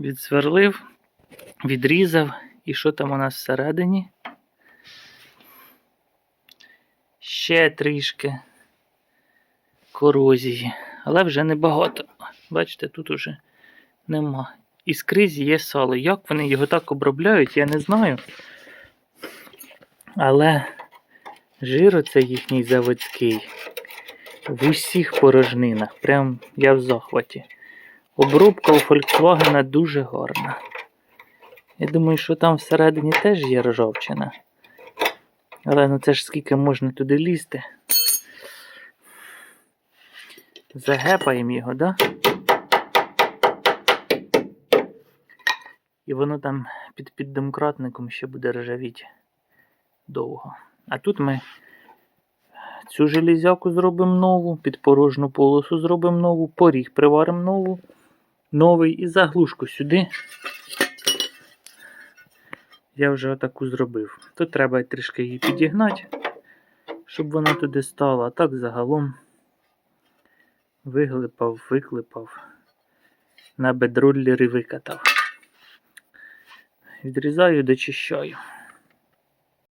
Відсверлив, відрізав. І що там у нас всередині? Ще трішки корозії, але вже небагато. Бачите, тут уже нема. І скрізь є сало. Як вони його так обробляють, я не знаю. Але жир оце їхній заводський в усіх порожнинах. Прям я в захваті. Обробка у Volkswagen дуже гарна. Я думаю, що там всередині теж є ржавчина. Але ну це ж скільки можна туди лізти. Загепаємо його, да? І воно там під піддомкратником ще буде ржавіть довго. А тут ми цю железяку зробимо нову, підпорожну полосу зробимо нову, поріг приваримо нову, новий і заглушку сюди. Я вже отаку зробив. Тут треба трішки її підігнати, щоб вона туди стала. А так загалом виглипав, виклипав, на бедроллері викатав. Відрізаю, дочищаю.